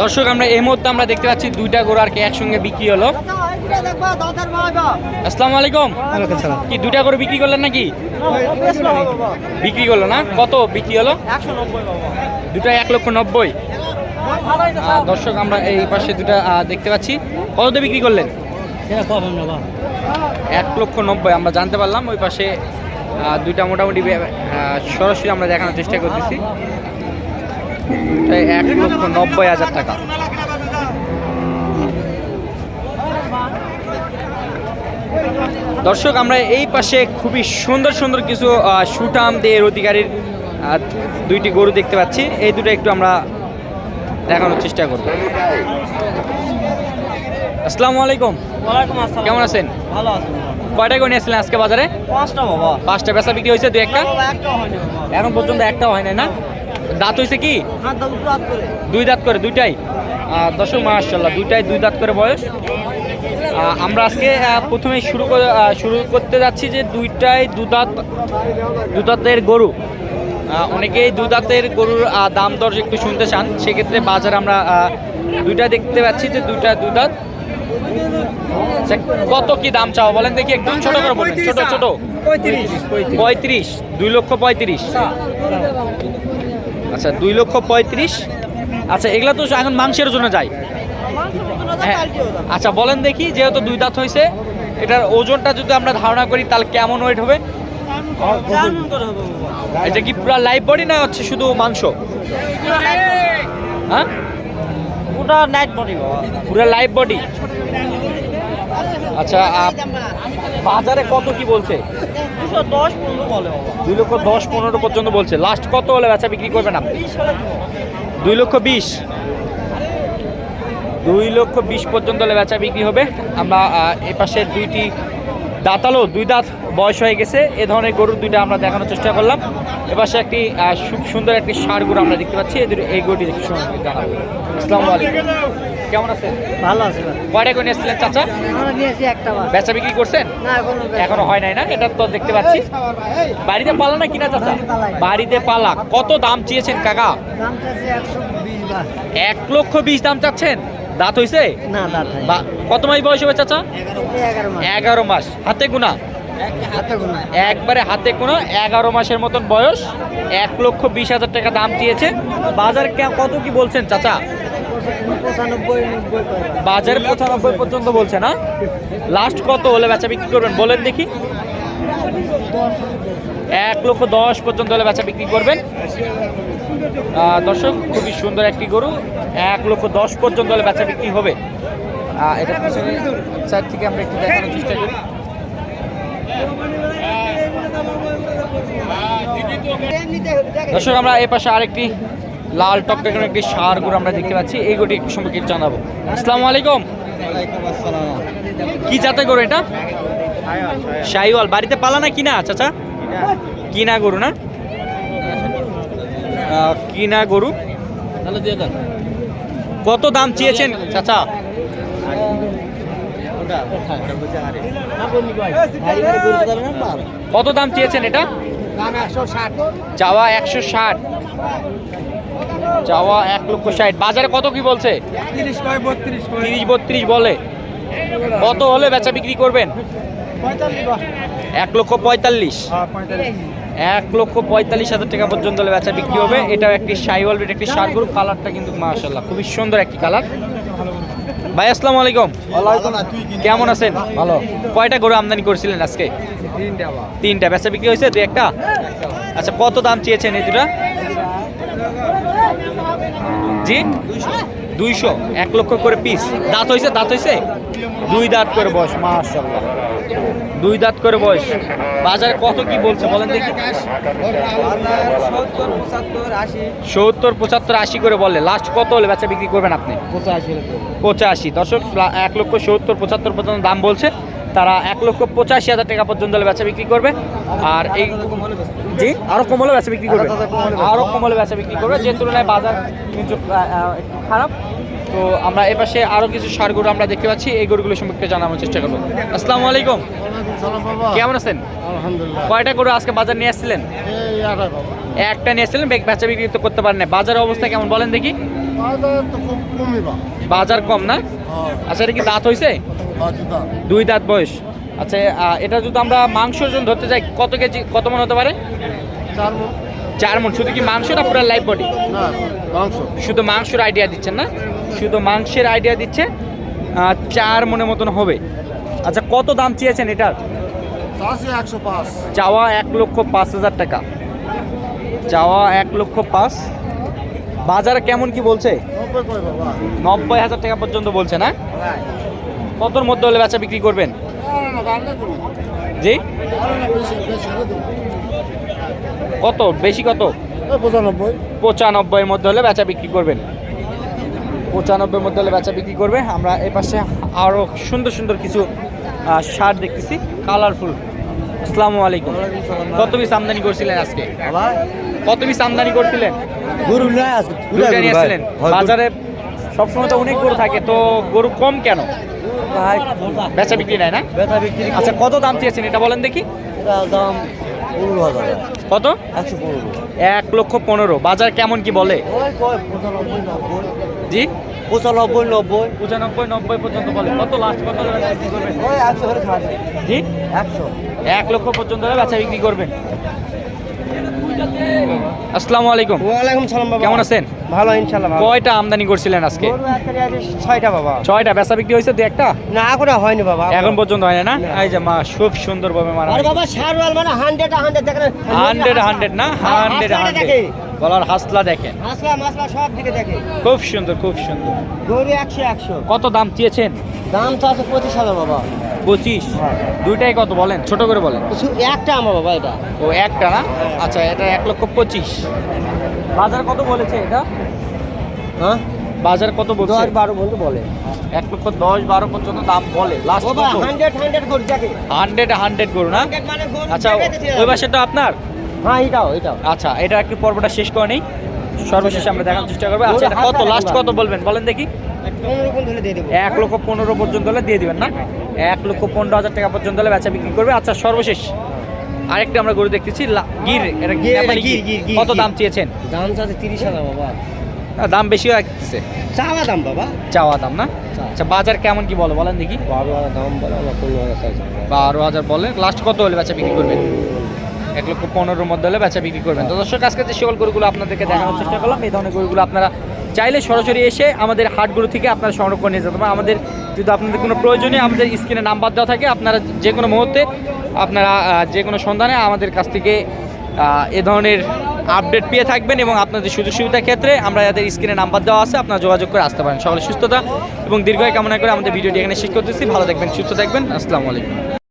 দর্শক আমরা এই মুহূর্তে আমরা দেখতে পাচ্ছি দুইটা গরু আর কি একসঙ্গে বিক্রি হলো। আসসালামু আলাইকুম। কি দুইটা গরু বিক্রি করলেন নাকি? বিক্রি করল না? কত বিক্রি হলো? দুটা এক লক্ষ নব্বই। দর্শক আমরা এই পাশে দুটা দেখতে পাচ্ছি। কততে বিক্রি করলেন? এক লক্ষ নব্বই। আমরা জানতে পারলাম ওই পাশে দুইটা মোটামুটি সরাসরি আমরা দেখানোর চেষ্টা করতেছি। এক লক্ষ নব্বই হাজার টাকা। দর্শক আমরা এই পাশে খুবই সুন্দর সুন্দর কিছু সুটাম দেহের অধিকারীর দুইটি গরু দেখতে পাচ্ছি। এই দুটো একটু আমরা দেখানোর চেষ্টা করব। আসসালামু আলাইকুম। কেমন আছেন? ভালো আছেন কয়টা করে নিয়ে আসলেন আজকে বাজারে? পাঁচটা বাবা। পাঁচটা বেচা বিক্রি হয়েছে দু একটা? এখন পর্যন্ত একটাও হয় নাই না? দাঁত হয়েছে কি? দুই দাঁত করে দুইটাই? দশম মাশাল্লাহ দুইটাই দুই দাঁত করে বয়স। আমরা আজকে প্রথমে শুরু শুরু করতে যাচ্ছি যে দুইটাই দু দাঁত দু দাঁতের গরু। অনেকেই দু দাঁতের গরুর দাম দর একটু শুনতে চান। সেক্ষেত্রে বাজার আমরা দুইটা দেখতে পাচ্ছি যে দুইটা দু দাঁত। আচ্ছা, কত কি দাম চাও বলেন দেখি একটু ছোট করে বলেন। ছোট ছোট। পঁয়ত্রিশ। দুই লক্ষ পঁয়ত্রিশ। আচ্ছা দুই লক্ষ পঁয়ত্রিশ। আচ্ছা এগুলা তো এখন মাংসের জন্য যায়। হ্যাঁ আচ্ছা বলেন দেখি যেহেতু দুই দাঁত হয়েছে এটার ওজনটা যদি আমরা ধারণা করি তাহলে কেমন ওয়েট হবে? এটা কি পুরো লাইভ বডি না হচ্ছে শুধু মাংস? হ্যাঁ? নাইট বডি পুরো লাইভ বডি আচ্ছা বাজারে কত কি বলছে? দুই লক্ষ দশ পনেরো পর্যন্ত বলছে। লাস্ট কত হলে বেচা বিক্রি করবেন আপনি? দুই লক্ষ বিশ। দুই লক্ষ বিশ পর্যন্ত হলে বেচা বিক্রি হবে। আমরা এ পাশে দুইটি দাঁতালো দুই দাঁত বয়স হয়ে গেছে। এ ধরনের গরুর দুইটা আমরা দেখানোর চেষ্টা করলাম। এ পাশে একটি খুব সুন্দর একটি ষাঁড় গরু আমরা দেখতে পাচ্ছি। এই গরুটি জানাব আসসালামু আলাইকুম। কেমন আছেন? ভালো আছে কয়টা করে নিয়েছিলেন চাচা? নিয়েছি একটা বেচা বিক্রি করছেন? এখনও হয় নাই না? এটা তো দেখতে পাচ্ছি। বাড়িতে পালা না কিনা চাচা? বাড়িতে পালা। কত দাম চেয়েছেন কাকা? এক লক্ষ বিশ দাম চাচ্ছেন? দাঁত হইছে? না দাঁত কত মাস বয়স হবে চাচা? এগারো মাস। হাতে গুনা? একবারে হাতে কোনো এগারো মাসের মতন বয়স। এক লক্ষ বিশ হাজার টাকা দাম দিয়েছে বাজার কত কি বলছেন চাচা? বাজার পঁচানব্বই পর্যন্ত বলছে না? লাস্ট কত হলে বেচা বিক্রি করবেন? বলেন দেখি। এক লক্ষ দশ পর্যন্ত হলে বেচা বিক্রি করবেন। দর্শক, খুবই সুন্দর একটি গরু। এক লক্ষ দশ পর্যন্ত হলে বেচা বিক্রি হবে। এটা সাইড থেকে আমরা একটু দেখানোর চেষ্টা করি। দর্শক, আমরা এ পাশে আরেকটি লাল টকটকের একটি সার গরু আমরা দেখতে পাচ্ছি। এই গরুটি একটু সম্পর্কে জানাব। আসসালামু আলাইকুম। কি জাতের গরু এটা? শাহিওয়াল। বাড়িতে পালা না কিনা চাচা? কিনা গরু না? কিনা গরু? কত দাম চেয়েছেন চাচা? কত দাম চেয়েছেন এটা? চাওয়া একশো ষাট। চাওয়া এক লক্ষ ষাট। বাজারে কত কি বলছে? তিরিশ বত্রিশ বলে। কত হলে বেচা বিক্রি করবেন? এক লক্ষ পঁয়তাল্লিশ। পঁয়তাল্লিশ। এক লক্ষ পঁয়তাল্লিশ হাজার টাকা পর্যন্ত হলে বেচা বিক্রি হবে। এটাও একটি সাইওয়াল একটি সার গরু কালারটা কিন্তু মাশাল্লাহ খুবই সুন্দর একটি কালার। ভাই আসসালামু আলাইকুম। কেমন আছেন? ভালো। কয়টা গরু আমদানি করেছিলেন আজকে? তিনটা। বেচা বিক্রি হয়েছে? দুই একটা? আচ্ছা কত দাম চেয়েছেন এই দুটা? জি? দুইশো। এক লক্ষ করে পিস দাঁত হয়েছে দাঁত হয়েছে দুই দাঁত করে বয়স মাশাল্লাহ দুই দাঁত করে বয়স। বাজারে কত কি বলছে বলেন দেখি। সত্তর পঁচাত্তর আশি করে বলে। লাস্ট কত হলে বেচা বিক্রি করবেন আপনি? পঁচাশি দর্শক এক লক্ষ সত্তর পঁচাত্তর পর্যন্ত দাম বলছে। তারা এক লক্ষ পঁচাশি হাজার টাকা পর্যন্ত হলে বেচা বিক্রি করবে। আর এই জি? আরও কম হলে বেচা বিক্রি করবে? আরও কম হলে বেচা বিক্রি করবে যে তুলনায় বাজার কিন্তু খারাপ। তো আমরা এপাশে আরও কিছু সার গরু আমরা দেখতে পাচ্ছি এই গরুগুলো সম্পর্কে জানানোর চেষ্টা করব। আসসালামু আলাইকুম। কেমন আছেন? আলহামদুলিল্লাহ। কয়টা গরু আজকে বাজার নিয়ে আসছিলেন? একটা নিয়ে আসছিলেন বেচা বিক্রি তো করতে পারেন বাজারের অবস্থা কেমন বলেন দেখি। বাজার কম না? হ্যাঁ। আচ্ছা এটা কি দাঁত হয়েছে দুই দাঁত বয়স। আচ্ছা এটা যদি আমরা মাংসের জন্য ধরতে যাই কত কেজি কত মন হতে পারে? চার মণ। চার মন শুধু কি মাংস না পুরো লাইফ বডি মাংস। শুধু মাংসের আইডিয়া দিচ্ছেন না? শুধু মাংসের আইডিয়া দিচ্ছে চার মনের মতন হবে। আচ্ছা কত দাম চেয়েছেন এটার? চাওয়া এক লক্ষ পাঁচ হাজার টাকা। চাওয়া এক লক্ষ পাঁচ। বাজারে কেমন কি বলছে? নব্বই নব্বই হাজার টাকা পর্যন্ত বলছে না? কতর মধ্যে হলে বেচা বিক্রি করবেন? জি? কত? বেশি কত? পঁচানব্বই। পঁচানব্বইয়ের মধ্যে হলে বেচা বিক্রি করবেন। পঁচানব্বইয়ের মধ্যে হলে বেচা বিক্রি করবে। আমরা এই পাশে আরও সুন্দর সুন্দর কিছু শার্ট দেখতেছি। কালারফুল আসসালামু আলাইকুম। কত পিস আমদানি করছিলেন আজকে? কত পিস আমদানি করছিলেন? বাজারে সবসময় তো অনেক গরু থাকে তো গরু কম কেন? ভাই। বেচা বিক্রি নাই না? বেচা বিক্রি আচ্ছা কত দাম চেয়েছেন এটা বলেন দেখি। দাম পনেরো হাজার। কত? একশো পনেরো। এক লক্ষ পনেরো। বাজার কেমন কি বলে? জি? পঁচানব্বই নব্বই। পঁচানব্বই নব্বই পর্যন্ত বলে। কত লাস্ট কত জি? একশো। এক লক্ষ পর্যন্ত বেচা বিক্রি করবেন। আসসালামু আলাইকুম। ওয়ালাইকুম সালাম বাবা। কেমন আছেন? ভালো ইনশাল্লাহ ভালো। কয়টা আমদানি করছিলেন আজকে? ছয়টা বাবা। ছয়টা। বেচা বিক্রি হয়েছে দু একটা? না এখনও হয়নি বাবা এখন। পর্যন্ত হয় না। এই যে মা খুব সুন্দর ভাবে মারা আরে বাবা মানে হান্ড্রেড হান্ড্রেড দেখেন হান্ড্রেড হান্ড্রেড না। গলার হাসলা দেখেন মাসলা মাসলা সব দিকে খুব সুন্দর খুব সুন্দর। গরু কত দাম চেয়েছেন? দাম তো আছে পঁচিশ হাজার বাবা। পঁচিশ। হ্যাঁ। দুইটাই কত বলেন? ছোট করে বলেন। একটা আমার বাবা এটা। ও একটা না? আচ্ছা এটা এক লক্ষ পঁচিশ। বাজার কত বলেছে এটা? হ্যাঁ? বাজার কত বলছে? দশ বারো বন্ধু বলে। এক লক্ষ দশ বারো পর্যন্ত দাম বলে। লাস্ট কত? হান্ড্রেড হান্ড্রেড গরু দেখে হান্ড্রেড হান্ড্রেড না মানে গরু আচ্ছা ওই হবে। পাশেটা আপনার? হ্যাঁ এটাও এটাও। আচ্ছা এটা একটু পর্বটা শেষ করে নেই সর্বশেষে আমরা দেখানোর চেষ্টা করব। আচ্ছা কত? লাস্ট কত বলবেন? বলেন দেখি। এক লক্ষ পনেরো পর্যন্ত হলে দিয়ে দিবেন না? এক লক্ষ পনেরো হাজার টাকা পর্যন্ত হলে বেচা বিক্রি করবে। আচ্ছা সর্বশেষ। আরেকটা আমরা গরু দেখতেছি গির এটা কত দাম চেয়েছেন? দাম আছে তিরিশ হাজার বাবা। দাম বেশি লাগতেছে চাওয়া দাম বাবা। চাওয়া দাম না? আচ্ছা বাজার কেমন কি বলো বলেন দেখি। বারো হাজার দাম বলে বারো হাজার বলে। লাস্ট কত হলে বেচা বিক্রি করবেন? এক লক্ষ পনেরোর মধ্যে হলে বেচা বিক্রি করবেন। তো দর্শক আজকে যে সকল গরুগুলো আপনাদেরকে দেখানোর চেষ্টা করলাম এই ধরনের গরুগুলো আপনারা চাইলে সরাসরি এসে আমাদের হাটগুলো থেকে আপনারা সংগ্রহ করে নিয়ে যেতে পারেন। আমাদের যদি আপনাদের কোনো প্রয়োজনে আমাদের স্ক্রিনে নাম্বার দেওয়া থাকে, আপনারা যে কোনো মুহূর্তে, আপনারা যে কোনো সন্ধানে আমাদের কাছ থেকে এ ধরনের আপডেট পেয়ে থাকবেন এবং আপনাদের সুযোগ সুবিধার ক্ষেত্রে আমরা যাদের স্ক্রিনে নাম্বার দেওয়া আছে, আপনারা যোগাযোগ করে আসতে পারেন। সকলে সুস্থতা এবং দীর্ঘায় কামনা করে আমাদের ভিডিওটি এখানে শেষ করতেছি। ভালো থাকবেন, সুস্থ থাকবেন। আসসালামু আলাইকুম।